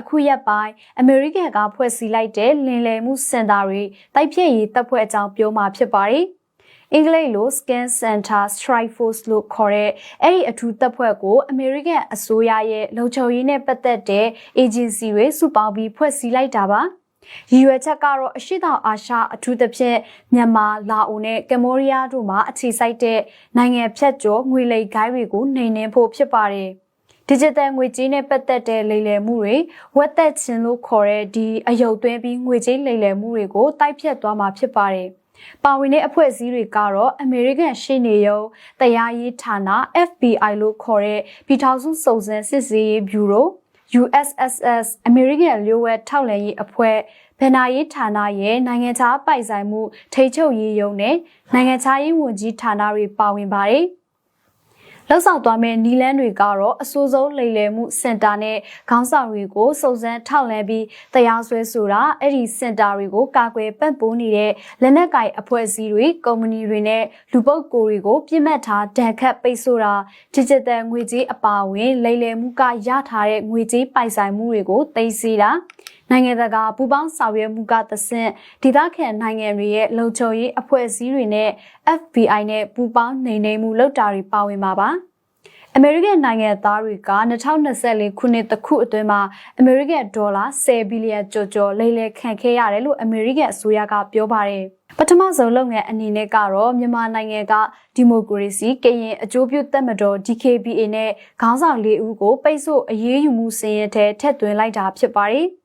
အခုရက်ပိုင်းအမေရိကန်ကဖွဲ့စည်းလိုက်တဲ့လင်လယ်မှုစင်တာတွေတိုက်ဖြည့်ရေးတပ်ဖွဲ့အကြောင်းပြောမှာဖြစ်ပါတယ်။အင်္ဂလိပ်လို Scan Center Strike Force လို့ခေါ်တဲ့အဲ့ဒီအထူးတပ်ဖွဲ့ကိုအမေရိကန်အစိုးရရဲ့လုံခြုံရေးနဲ့ပတ်သက်တဲ့ agency တွေစုပေါင်းပြီးဖွဲ့စည်းလိုက်တာပါ။ရည်ရွယ်ချက်ကတော့အရှိတောင်အာရှအထူးသဖြင့်မြန်မာ၊လာအိုနဲ့ကမ္ဘောဒီးယားတို့မှာအခြေစိုက်တဲ့နိုင်ငံဖြတ်ကျော်ငွေလိမ်ဂိုင်းတွေကိုနှိမ်နင်းဖို့ဖြစ်ပါတယ်။ digital ငွေကြေးနဲ့ပတ်သက်တဲ့လိမ်လည်မှုတွေဝက်သက်ခြင်းလို့ခေါ်တဲ့ဒီအယုတ်သွင်းပြီးငွေကြေးလိမ်လည်မှုတွေကိုတိုက်ဖြတ်သွားမှာဖြစ်ပါတယ်။ပါဝင်တဲ့အဖွဲ့အစည်းတွေကတော့အမေရိကန်ရှေ့နေရုံးတရားရေးဌာန FBI လို့ခေါ်တဲ့ပြည်ထောင်စုစုံစမ်းစစ်ဆေးရေးဘျူရို USSS အမေရိကန်လျို့ဝှက်ထောက်လှမ်းရေးအဖွဲ့ဗဏ္ဍာရေးဌာနရဲ့နိုင်ငံခြားပိုင်ဆိုင်မှုထိန်းချုပ်ရေးရုံးနဲ့နိုင်ငံခြားရေးဝန်ကြီးဌာနတွေပါဝင်ပါတယ်။ လောက်ဆောင်သွားမယ့်နီလန်းတွေကတော့အစိုးဆုံးလိမ်လည်မှုစင်တာနဲ့ခေါင်းဆောင်တွေကိုစုံစမ်းထောက်လှမ်းပြီးတရားစွဲဆိုတာအဲ့ဒီစင်တာတွေကိုကာကွယ်ပံ့ပိုးနေတဲ့လက်နက်ကိုင်အဖွဲ့အစည်းတွေကုမ္ပဏီတွေနဲ့လူပုဂ္ဂိုလ်တွေကိုပြစ်မှတ်ထားဒဏ်ခတ်ပိတ်ဆို့တာ digital ငွေကြေးအပါအဝင်လိမ်လည်မှုကရထားတဲ့ငွေကြေးပိုင်ဆိုင်မှုတွေကိုသိမ်းဆည်းတာနိုင်ငံတကာပူးပေါင်းဆောင်ရွက်မှုကသဆင့်ဒေသခံနိုင်ငံတွေရဲ့လုံခြုံရေးအဖွဲ့အစည်းတွေနဲ့ FBI နဲ့ပူးပေါင်းနေနေမှုလုပ်တာတွေပါဝင်ပါပါ အမေရိကန်နိုင်ငံသားတွေက2024ခုနှစ်တခုအတွင်းမှာအမေရိကန်ဒေါ်လာ10ဘီလီယံကျော်ကျော်လိမ်လည်ခံခဲ့ရတယ်လို့အမေရိကန်အစိုးရကပြောပါတယ်။ပထမဆုံးလုပ်ငန်းအနေနဲ့ကတော့မြန်မာနိုင်ငံကဒီမိုကရေစီကရင်အကျိုးပြုသက်မတော် DKBA နဲ့ခေါင်းဆောင်၄ဦးကိုပိတ်ဆို့အရေးယူမှုစင်ရထဲထက်သွင်းလိုက်တာဖြစ်ပါတယ်။